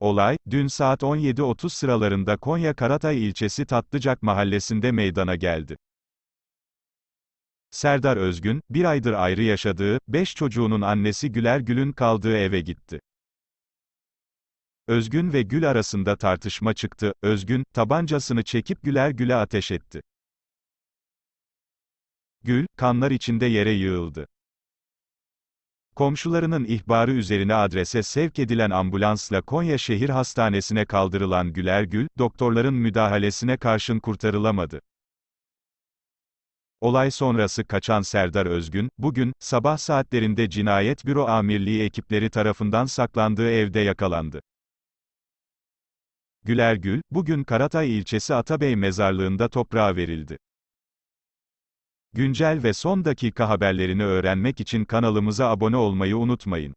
Olay, dün saat 17.30 sıralarında Konya Karatay ilçesi Tatlıcak mahallesinde meydana geldi. Serdar Özgün, bir aydır ayrı yaşadığı, 5 çocuğunun annesi Güler Gül'ün kaldığı eve gitti. Özgün ve Gül arasında tartışma çıktı, Özgün, tabancasını çekip Güler Gül'e ateş etti. Gül, kanlar içinde yere yığıldı. Komşularının ihbarı üzerine adrese sevk edilen ambulansla Konya Şehir Hastanesi'ne kaldırılan Güler Gül, doktorların müdahalesine karşın kurtarılamadı. Olay sonrası kaçan Serdar Özgün, bugün, sabah saatlerinde Cinayet Büro Amirliği ekipleri tarafından saklandığı evde yakalandı. Güler Gül, bugün Karatay ilçesi Atabey mezarlığında toprağa verildi. Güncel ve son dakika haberlerini öğrenmek için kanalımıza abone olmayı unutmayın.